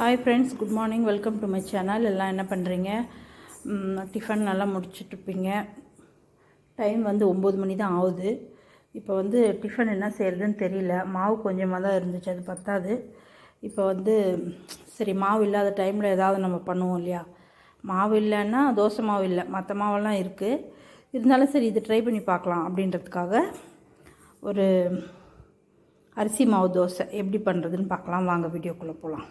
Hi friends good morning welcome to my channel எல்லாம் என்ன பண்ணுறீங்க டிஃபன் நல்லா முடிச்சிட்ருப்பீங்க டைம் வந்து ஒம்பது மணி தான் ஆகுது. இப்போ வந்து டிஃபன் என்ன செய்கிறதுன்னு தெரியல. மாவு கொஞ்சமாக தான் இருந்துச்சு அது பத்தாது. இப்போ வந்து சரி மாவு இல்லாத டைமில் ஏதாவது நம்ம பண்ணுவோம் இல்லையா? மாவு இல்லைன்னா தோசை மாவு இல்லை. மற்ற மாவெல்லாம் இருக்குது இருந்தாலும் சரி இது ட்ரை பண்ணி பார்க்கலாம் அப்படின்றதுக்காக ஒரு அரிசி மாவு தோசை. எப்படி பண்ணுறதுன்னு பார்க்கலாம். வாங்க வீடியோக்குள்ளே போகலாம்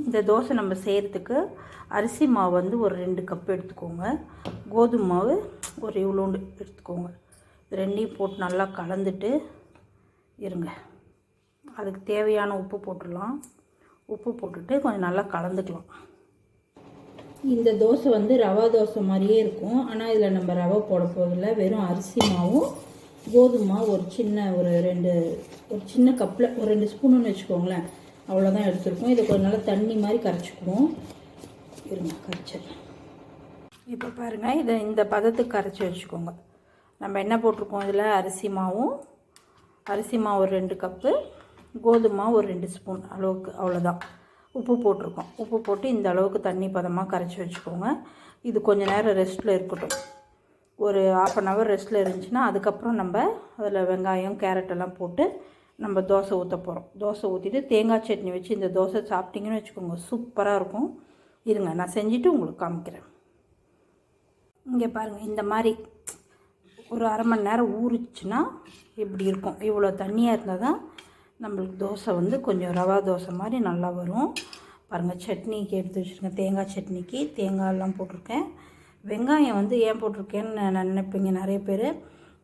இந்த தோசை நம்ம செய்கிறதுக்கு அரிசி மாவு வந்து ஒரு ரெண்டு கப் எடுத்துக்கோங்க. கோதுமை மாவு ஒரு இவ்வளோண்டு எடுத்துக்கோங்க. இது ரெண்டையும் போட்டு நல்லா கலந்துட்டு இருங்க. அதுக்கு தேவையான உப்பு போட்டுடலாம். உப்பு போட்டுட்டு கொஞ்சம் நல்லா கலந்துக்கலாம். இந்த தோசை வந்து ரவா தோசை மாதிரியே இருக்கும். ஆனால் இதில் நம்ம ரவை போட போகிறதில்ல வெறும் அரிசி மாவும் கோதுமை ஒரு சின்ன ஒரு ரெண்டு ஒரு சின்ன கப்பில் ஒரு ரெண்டு ஸ்பூனுன்னு வச்சுக்கோங்களேன். அவ்வளோதான் எடுத்துருக்கோம். இதை கொஞ்சம் நல்லா தண்ணி மாதிரி கரைச்சிக்குவோம். இருங்க கரைச்சிடலாம். இப்போ பாருங்கள் இதை இந்த பதத்துக்கு கரைச்சி வச்சுக்கோங்க. நம்ம என்ன போட்டிருக்கோம் இதில்? அரிசி மாவும் அரிசி மாவு ஒரு ரெண்டு கப்பு கோதுமை மாவு ஒரு ரெண்டு ஸ்பூன் அளவுக்கு அவ்வளோதான் உப்பு போட்டிருக்கோம். உப்பு போட்டு இந்த அளவுக்கு தண்ணி பதமாக கரைச்சி வச்சுக்கோங்க. இது கொஞ்சம் நேரம் ரெஸ்ட்டில் இருக்கட்டும். ஒரு ஆஃப் அன் ஹவர் ரெஸ்ட்டில் இருந்துச்சுன்னா அதுக்கப்புறம் நம்ம அதில் வெங்காயம் கேரட் எல்லாம் போட்டு நம்ம தோசை ஊற்ற போகிறோம் தோசை ஊற்றிட்டு தேங்காய் சட்னி வச்சு இந்த தோசை சாப்பிட்டிங்கன்னு வச்சுக்கோங்க சூப்பராக இருக்கும். இருங்க நான் செஞ்சுட்டு உங்களுக்கு காமிக்கிறேன். இங்கே பாருங்கள் இந்த மாதிரி ஒரு அரை மணி நேரம் ஊறிச்சுன்னா இப்படி இருக்கும்? இவ்வளோ தண்ணியாக இருந்தால் தான் நம்மளுக்கு தோசை வந்து கொஞ்சம் ரவா தோசை மாதிரி நல்லா வரும். பாருங்கள் சட்னிக்கு எடுத்து வச்சுருக்கேன் தேங்காய் சட்னிக்கு தேங்காயெல்லாம் போட்டிருக்கேன். வெங்காயம் வந்து ஏன் போட்டிருக்கேன்னு நான் நினைப்பீங்க நிறைய பேர்.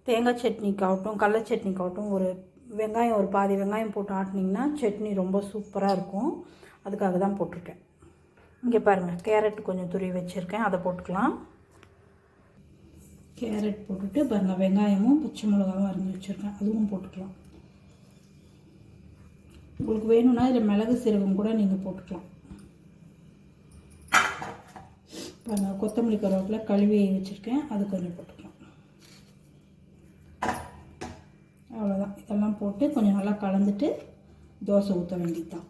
தேங்காய் சட்னிக்காகட்டும் கடல சட்னிக்காகட்டும் ஒரு வெங்காயம் ஒரு பாதி வெங்காயம் போட்டு ஆட்டினீங்கன்னா சட்னி ரொம்ப சூப்பராக இருக்கும். அதுக்காக தான் போட்டிருக்கேன். இங்கே பாருங்கள் கேரட் கொஞ்சம் துருவி வச்சுருக்கேன். அதை போட்டுக்கலாம். கேரட் போட்டுட்டு பாருங்கள் வெங்காயமும் பச்சை மிளகாவும் அரிஞ்சு வச்சுருக்கேன். அதுவும் போட்டுக்கலாம். உங்களுக்கு வேணும்னா இதில் மிளகு சீரகம் கூட நீங்கள் போட்டுக்கலாம். பாருங்கள் கொத்தமல்லி கருவேப்பில் கழுவி வச்சுருக்கேன். அது கொஞ்சம் போட்டுக்கலாம் அவ்வளோதான் இதெல்லாம் போட்டு கொஞ்சம் நல்லா கலந்துட்டு தோசை ஊற்ற வேண்டியதுதான்.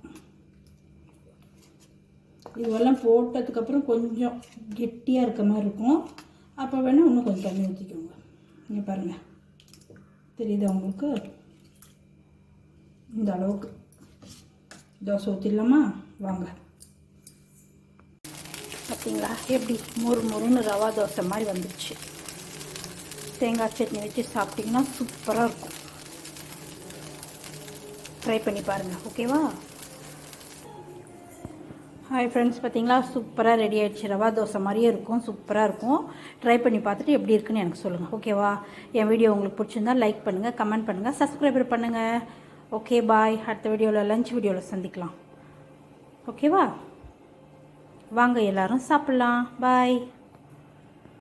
இதுவெல்லாம் போட்டதுக்கப்புறம் கொஞ்சம் கெட்டியாக இருக்க மாதிரி இருக்கும். அப்போ வேணால் இன்னும் கொஞ்சம் தண்ணி ஊற்றிக்கோங்க இங்கே பாருங்கள் தெரியுதா உங்களுக்கு? இந்த அளவுக்கு. தோசை ஊற்றிடலாமா வாங்க. பார்த்தீங்களா எப்படி? மொறு மொறுன்னு ரவா தோசை மாதிரி வந்துடுச்சு தேங்காய் சட்னி வச்சு சாப்பிட்டிங்கன்னா சூப்பராக இருக்கும். ட்ரை பண்ணி பாருங்கள் ஓகேவா ஹாய் ஃப்ரெண்ட்ஸ் பார்த்தீங்களா சூப்பராக ரெடி ஆகிடுச்சு ரவா தோசை மாதிரியே இருக்கும் சூப்பராக இருக்கும். ட்ரை பண்ணி பார்த்துட்டு எப்படி இருக்குன்னு எனக்கு சொல்லுங்கள் ஓகேவா என் வீடியோ உங்களுக்கு பிடிச்சிருந்தா லைக் பண்ணுங்கள் கமெண்ட் பண்ணுங்கள் சப்ஸ்கிரைபர் பண்ணுங்கள் ஓகே பாய் அடுத்த வீடியோவில் லஞ்ச் வீடியோவில் சந்திக்கலாம். ஓகேவா வாங்க எல்லோரும் சாப்பிட்லாம். பாய்